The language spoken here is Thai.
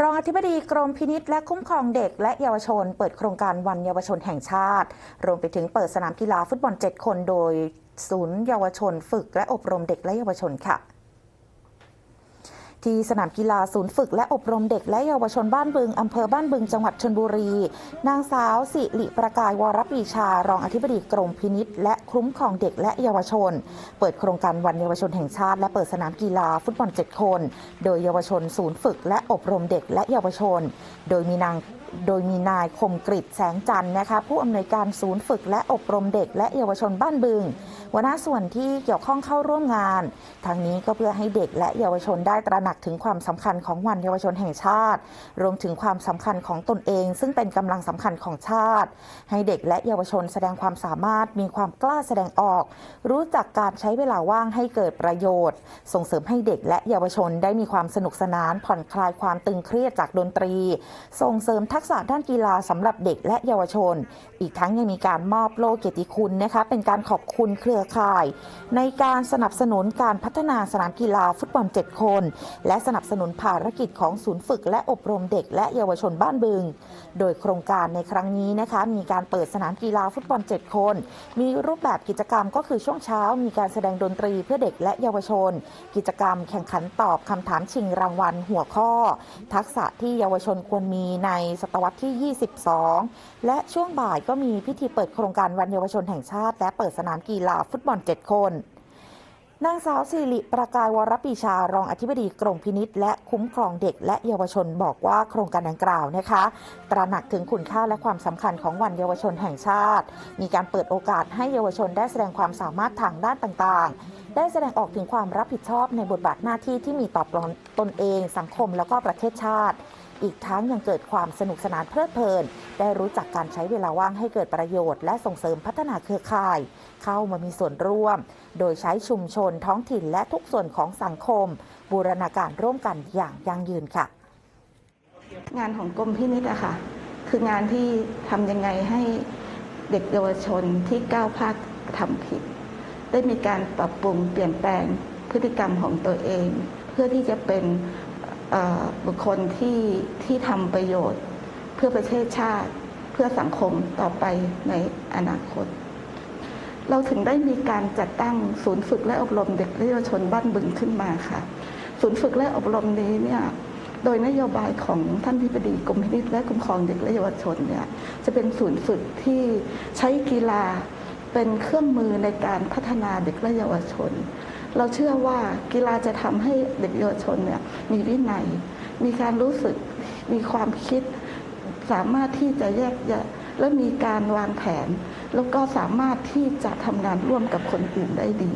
รองอธิบดีกรมพินิษและคุ้มครองเด็กและเยาวชน เปิดโครงการวันเยาวชนแห่งชาติ รวมไปถึงเปิดสนามกีฬาฟุตบอล 7 คนโดยศูนย์เยาวชนฝึกและอบรมเด็กและเยาวชนค่ะ ที่สนามกีฬาศูนย์ฝึกและอบรมเด็กและเยาวชนบ้านบึง อำเภอบ้านบึง จังหวัดชนบุรี นางสาวสิริประกายวรปีชา รองอธิบดีกรมพินิษและคุ้มครองเด็กและเยาวชน เปิดโครงการวันเยาวชนแห่งชาติ และเปิดสนามกีฬาฟุตบอล 7 คน โดยเยาวชนศูนย์ฝึกและอบรมเด็กและเยาวชน โดยมีนาง โดยมีนายคมกริแสงจันทร์นะคะผู้อำนวยการศูนย์ฝึกและอบรมเด็ก และเยาวชนบ้านบึงหัวหน้าส่วนที่เกี่ยวข้องเข้าร่วมงาน ทางนี้ก็เพื่อให้เด็กและเยาวชนได้ตระหนักถึงความสำคัญของวันเยาวชนแห่งชาติ รวมถึงความสำคัญของตนเอง ซึ่งเป็นกำลังสำคัญของชาติ ให้เด็กและเยาวชนแสดงความสามารถมีความกล้าแสดงออก รู้จักการใช้เวลาว่างให้เกิดประโยชน์ ส่งเสริมให้เด็กและเยาวชนได้มีความสนุกสนาน ผ่อนคลายความตึงเครียดจากดนตรี ส่งเสริมทักษะด้านกีฬาสำหรับเด็กและเยาวชน อีกทั้งยังมีการมอบโล่เกียรติคุณนะคะ เป็นการขอบคุณเครือข่าย ในการสนับสนุนการพัฒนาสนามกีฬาฟุตบอล 7 คน และสนับสนุนภารกิจของศูนย์ฝึกและอบรมเด็กและเยาวชนบ้านบึง โดยโครงการในครั้งนี้นะคะ มีการเปิดสนามกีฬาฟุตบอล 7 คน มีรูปแบบกิจกรรมก็คือช่วงเช้า มีการแสดงดนตรีเพื่อเด็กและเยาวชน กิจกรรมแข่งขันตอบคำถามชิงรางวัลหัวข้อ ทักษะที่เยาวชนควรมีในศตวรรษที่ 22 และช่วงบ่ายก็มีพิธีเปิดโครงการวันเยาวชนแห่งชาติ และเปิดสนามกีฬาฟุตบอล 7 คนนางสาวสิริประกายวรปีชารองอธิบดีกรมพินิษและคุ้มครองเด็ก และเยาวชนบอกว่าโครงการดังกล่าวนะคะ ตระหนักถึงคุณค่าและความสำคัญของวันเยาวชนแห่งชาติ มีการเปิดโอกาสให้เยาวชนได้แสดงความสามารถทางด้านต่างๆ ได้แสดงออกถึงความรับผิดชอบในบทบาทหน้าที่ที่มีต่อตนเอง สังคมแล้วก็ประเทศชาติ อีกทั้งยังเกิดความสนุกสนานเพลิดเพลิน ได้รู้จักการใช้เวลาว่างให้เกิดประโยชน์ และส่งเสริมพัฒนาเครือข่าย เข้ามามีส่วนร่วม โดยใช้ชุมชนท้องถิ่นและทุกส่วนของสังคม บูรณาการร่วมกันอย่างยั่งยืนค่ะ งานของกรมพินิจอะค่ะ คืองานที่ทำยังไงให้เด็กเยาวชนที่ก้าวพลาดทำผิด ได้มีการปรับปรุงเปลี่ยนแปลงพฤติกรรมของตัวเอง เพื่อที่จะเป็น บุคคลที่ที่ทำประโยชน์ เพื่อประเทศชาติเพื่อสังคมต่อไปในอนาคต เราถึงได้มีการจัดตั้งศูนย์ฝึกและอบรมเด็กและเยาวชนบ้านบึงขึ้นมาค่ะ ศูนย์ฝึกและอบรมนี้เนี่ยโดยนโยบายของท่านทิบดีกรมพินิจและคุ้มครองเด็กและเยาวชนเนี่ยจะเป็นศูนย์ฝึกที่ใช้กีฬาเป็นเครื่องมือในการพัฒนาเด็กและเยาวชน เราเชื่อว่ากีฬาจะทำให้เด็กเยาวชนเนี่ยมีวินัย มีการรู้สึกมีความคิด สามารถที่จะแยกแยะและมีการวางแผน แล้วก็สามารถที่จะทำงานร่วมกับคนอื่นได้ดี